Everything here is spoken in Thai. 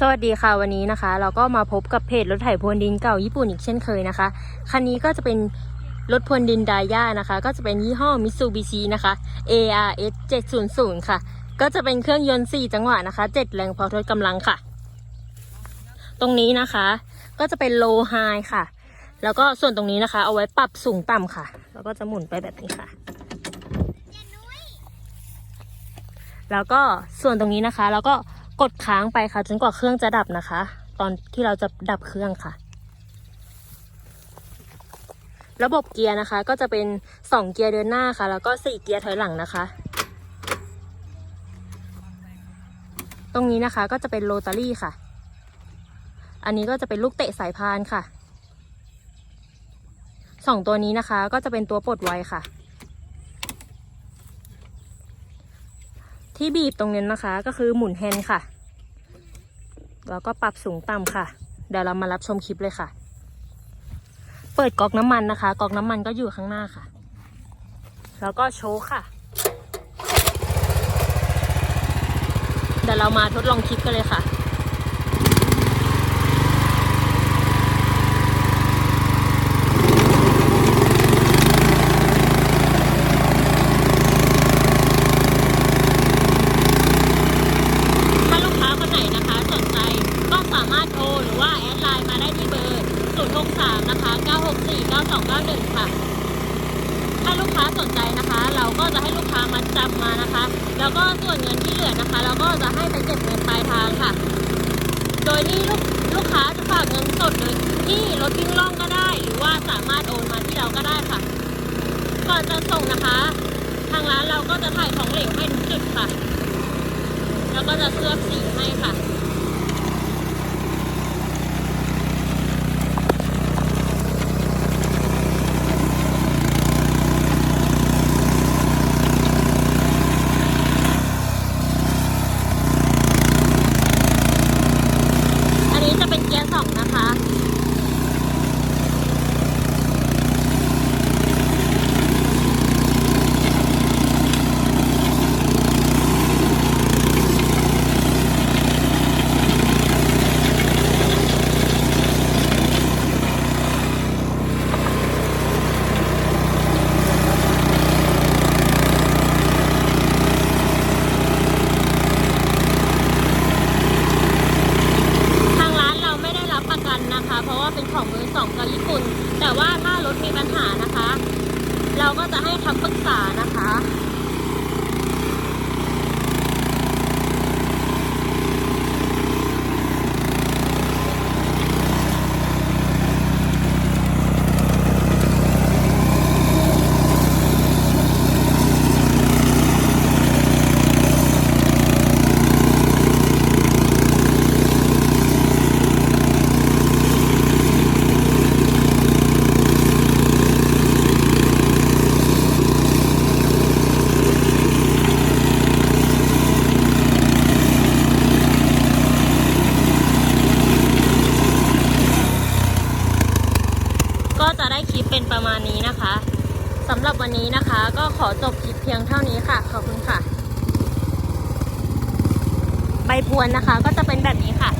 สวัสดีค่ะวันนี้นะคะ เราก็มาพบกับเพจรถไถพรวนดินเก่าญี่ปุ่นอีกเช่นเคยนะคะ คันนี้ก็จะเป็นรถพรวนดินไดย่านะคะ ก็จะเป็นยี่ห้อมิซูบิชินะคะ ARS 700 ค่ะ ก็จะเป็นเครื่องยนต์ 4 จังหวะนะคะ 7 แรงพอทดกำลังค่ะ ตรงนี้นะคะ ก็จะเป็นโลไฮค่ะ แล้วก็ส่วนตรงนี้นะคะ เอาไว้ปรับสูงต่ำค่ะ แล้วก็จะหมุนไปแบบนี้ค่ะแล้วก็ส่วนตรงนี้นะคะ แล้วก็ กดค้างไปค่ะ จนกว่าเครื่องจะดับนะคะ ตอนที่เราจะดับเครื่องค่ะ ระบบเกียร์นะคะ ก็จะเป็นสองเกียร์เดินหน้าค่ะ แล้วก็สี่เกียร์ถอยหลังนะคะ ตรงนี้นะคะก็จะเป็นโรตารี่ค่ะ อันนี้ก็จะเป็นลูกเตะสายพานค่ะสองตัวนี้นะคะ ก็จะเป็นตัวปลดไวค่ะ ที่บีบตรงนี้นะคะ ก็คือหมุนแฮนด์ค่ะ แล้วก็ปรับสูงต่ำค่ะ เดี๋ยวเรามารับชมคลิปเลยค่ะ เปิดก๊อกน้ำมันนะคะก๊อกน้ำมันก็อยู่ข้างหน้าค่ะ แล้วก็โชว์ค่ะ เดี๋ยวเรามาทดลองคลิปกันเลยค่ะ ถ้าลูกค้าคนไหนนะคะสนใจก็สามารถโทรหรือว่าแอดไลน์มาได้ที่เบอร์ 063 นะคะ 291 ค่ะ ถ้าลูกค้าสนใจนะคะ เราก็จะให้ลูกค้ามาจำมานะคะ แล้วก็ส่วนเงินที่เหลือนะคะ เราก็จะให้ไปเก็บเงินปลายทางค่ะ โดยที่ลูกลูกค้าจะฝากเงินสดโดยที่รถวิ่งล่องก็ได้ หรือว่าสามารถโอนมาที่เราก็ได้ค่ะ ก่อนจะส่งนะคะ ทางร้านเราก็จะถ่ายของเหลวให้ทุกจุดค่ะ แล้วก็จะเคลือบสีให้ค่ะ อันนี้จะเป็นเกียร์สองนะคะ ทางร้านเราไม่ได้รับประกันนะคะ เพราะว่าเป็นของมือสองกับญี่ปุ่น แต่ ว่าถ้ารถมีปัญหานะคะ เราก็จะให้คำปรึกษานะคะ ก็จะได้คลิปเป็นประมาณนี้นะคะสำหรับวันนี้นะคะ ก็ขอจบคลิปเพียงเท่านี้ค่ะ ขอบคุณค่ะ ใบพวนนะคะ ก็จะเป็นแบบนี้ค่ะ